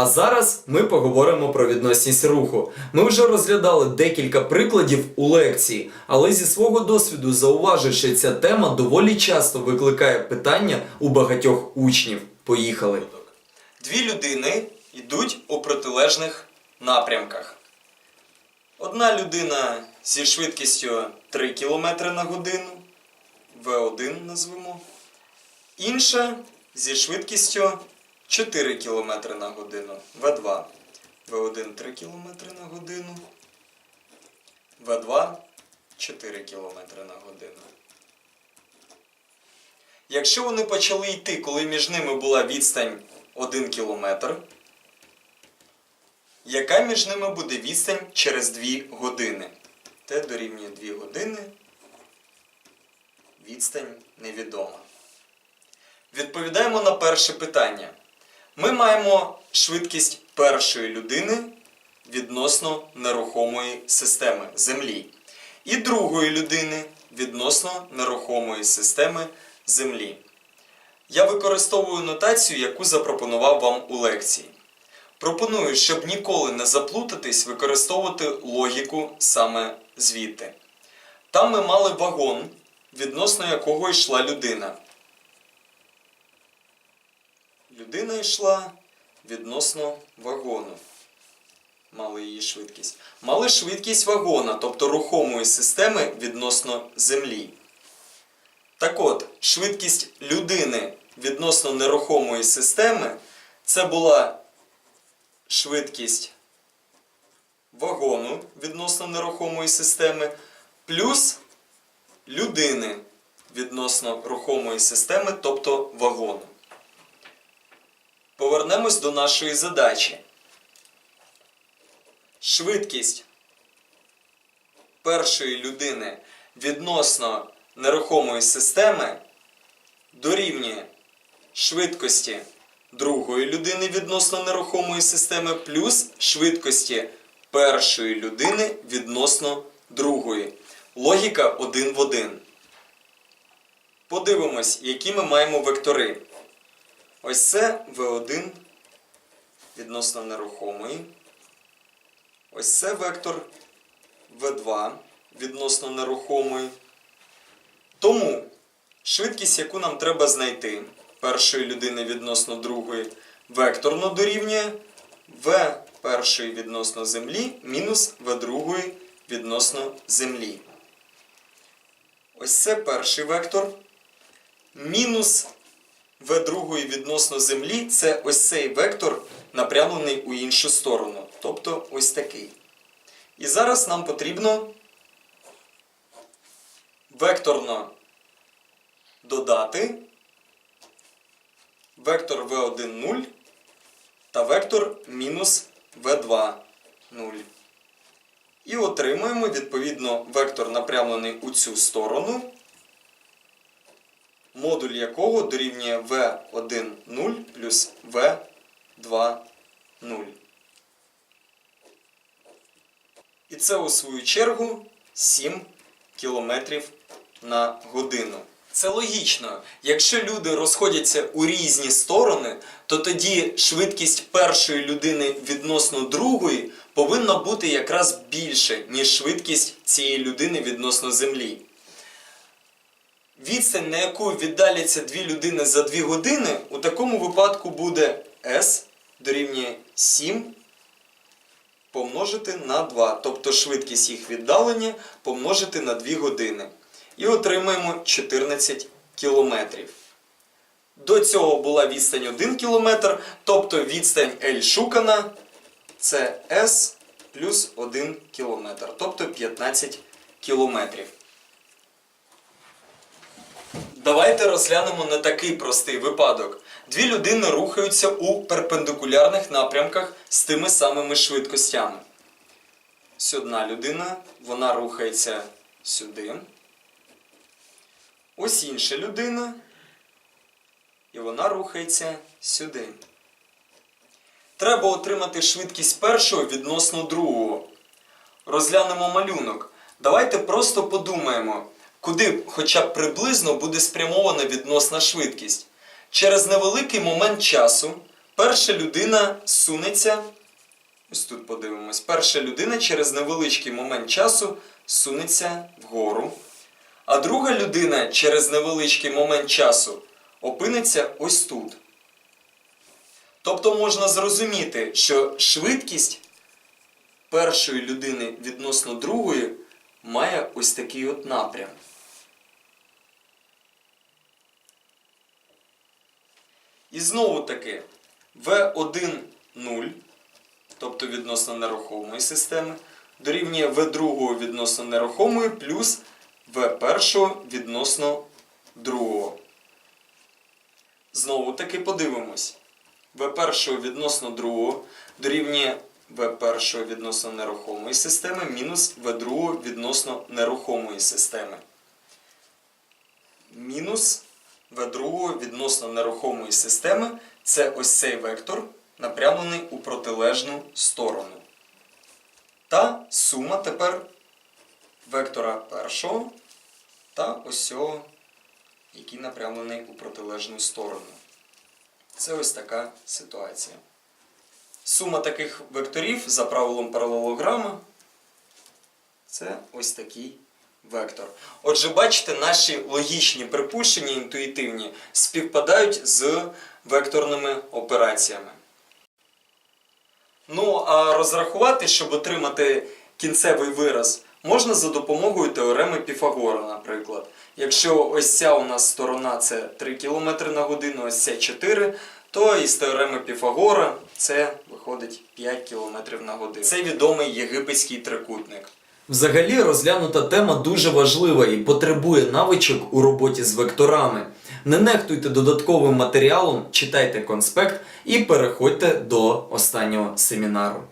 А зараз ми поговоримо про відносність руху. Ми вже розглядали декілька прикладів у лекції, але зі свого досвіду зауважу, що ця тема доволі часто викликає питання у багатьох учнів. Поїхали. Дві людини йдуть у протилежних напрямках. Одна людина зі швидкістю 3 км на годину, В1 назвемо, інша зі швидкістю 4 км на годину, В2. В1 3 км на годину, В2 4 км на годину. Якщо вони почали йти, коли між ними була відстань 1 км, яка між ними буде відстань через 2 години? Т дорівнює 2 години. Відстань невідома. Відповідаємо на перше питання. Ми маємо швидкість першої людини відносно нерухомої системи Землі. І другої людини відносно нерухомої системи Землі. Я використовую нотацію, яку запропонував вам у лекції. Пропоную, щоб ніколи не заплутатись, використовувати логіку саме звідти. Там ми мали вагон, відносно якого йшла людина. Людина йшла відносно вагону. Мали її швидкість. Мали швидкість вагона, тобто рухомої системи відносно землі. Так от, швидкість людини відносно нерухомої системи це була швидкість вагону відносно нерухомої системи, плюс людини відносно рухомої системи, тобто вагону. Повернемось до нашої задачі. Швидкість першої людини відносно нерухомої системи дорівнює швидкості другої людини відносно нерухомої системи плюс швидкості першої людини відносно другої. Логіка один в один. Подивимось, які ми маємо вектори. Ось це V1 відносно нерухомої. Ось це вектор V2 відносно нерухомої. Тому швидкість, яку нам треба знайти першої людини відносно другої, векторно дорівнює V першої відносно землі мінус V другої відносно землі. Ось це перший вектор. Мінус v другої відносно землі це ось цей вектор, напрямлений у іншу сторону. Тобто ось такий. І зараз нам потрібно векторно додати вектор v1 0 та вектор мінус v2 0. І отримуємо, відповідно, вектор напрямлений у цю сторону модуль якого дорівнює v1 0 плюс v2 0. І це у свою чергу 7 км на годину. Це логічно. Якщо люди розходяться у різні сторони, то тоді швидкість першої людини відносно другої повинна бути якраз більше, ніж швидкість цієї людини відносно Землі. Відстань, на яку віддаляться дві людини за 2 години, у такому випадку буде S дорівнює 7 помножити на 2. Тобто швидкість їх віддалення помножити на 2 години. І отримаємо 14 кілометрів. До цього була відстань 1 км, тобто відстань L шукана це S плюс 1 км, тобто 15 кілометрів. Давайте розглянемо на такий простий випадок. Дві людини рухаються у перпендикулярних напрямках з тими самими швидкостями. Ось одна людина, вона рухається сюди. Ось інша людина. І вона рухається сюди. Треба отримати швидкість першого відносно другого. Розглянемо малюнок. Давайте просто подумаємо, куди хоча б приблизно буде спрямована відносна швидкість. Через невеликий момент часу Перша людина сунеться. Ось тут подивимось. Перша людина через невеличкий момент часу сунеться вгору. А друга людина через невеличкий момент часу опиниться ось тут. Тобто можна зрозуміти, що швидкість першої людини відносно другої має ось такий от напрям. І знову таки V1 0, тобто відносно нерухомої системи, дорівнює V2 відносно нерухомої плюс V1 відносно другого. Знову таки подивимось. V1 відносно другого дорівнює V1 відносно нерухомої системи мінус V2 відносно нерухомої системи. Мінус V2 відносно нерухомої системи це ось цей вектор, напрямлений у протилежну сторону. Та сума тепер вектора першого та ось цього, який напрямлений у протилежну сторону. Це ось така ситуація. Сума таких векторів за правилом паралелограма це ось такий вектор. Отже, бачите, наші логічні припущення інтуїтивні співпадають з векторними операціями. Ну, а розрахувати, щоб отримати кінцевий вираз, можна за допомогою теореми Піфагора, наприклад. Якщо ось ця у нас сторона це 3 км на годину, ось ця 4, то із теореми Піфагора це виходить 5 км на годину. Це відомий єгипетський трикутник. Взагалі розглянута тема дуже важлива і потребує навичок у роботі з векторами. Не нехтуйте додатковим матеріалом, читайте конспект і переходьте до останнього семінару.